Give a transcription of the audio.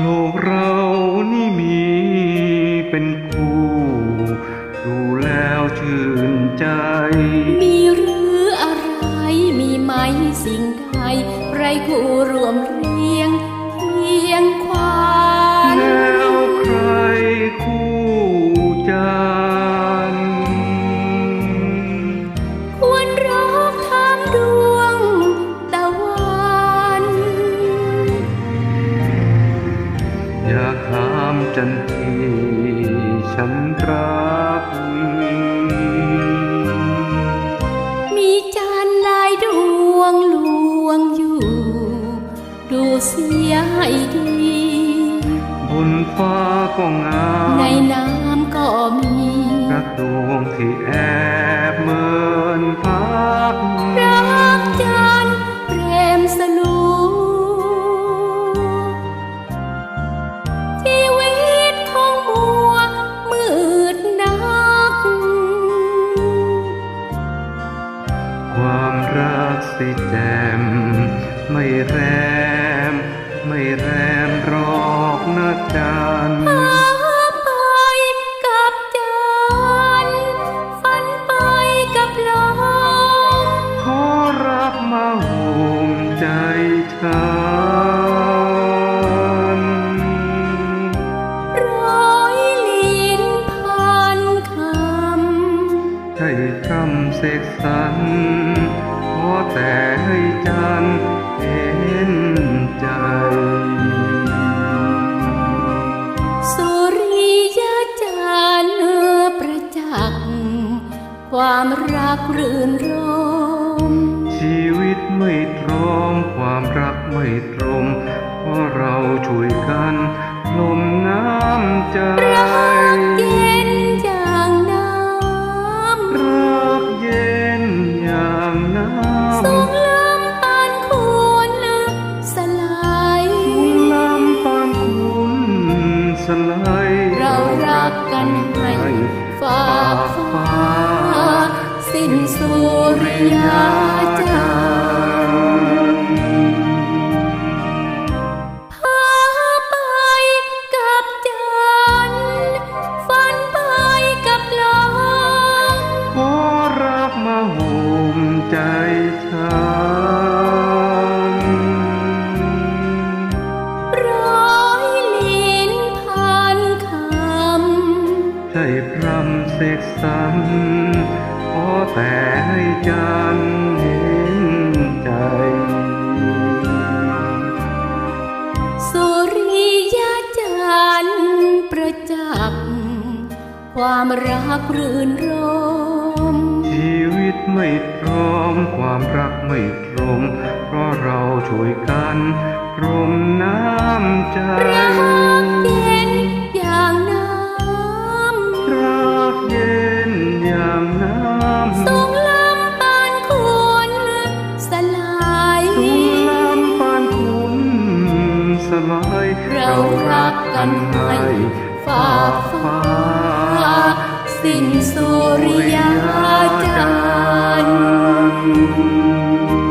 โลกเรานี่มีเป็นคู่ ดูแล้วชื่นใจ มีหรืออะไรมีไหมสิ่งใดไรคู่รวมเรียงามจันทีฉันรัก มีจันทร์หลายดวงลวงอยู่ ดูเสียให้ดี บนฟ้าก็งาม ในน้ำก็มีรักดวงที่แอบเมินพักรัก แจ่มไม่แรม ไม่แรมหรอกนะจันพาไปกับจันทร์ฝันไปกับลมขอรับมาห่มใจฉันร้อยลิ้นพันคำให้คำเสกสรรขอ แต่ให้จันเห็นใจ สุริยจันทร์ประจักษ์ความรักรื่นรมชีวิตไม่ตรอมความรักไม่ตร สลายเรารักกันให้ฝากฟ้าสิ้นสุริยา กสรรขอแต่ให้จันเห็นใจ สุริยจันทร์ประจักษ์ความรักรื่นรมชีวิตไม่ตรอม ความรักไม่ตรมเพราะเราช่วยกันรมน้ำใจ กันให้ฝากฟ้า สิ้นสุริยาจันทร์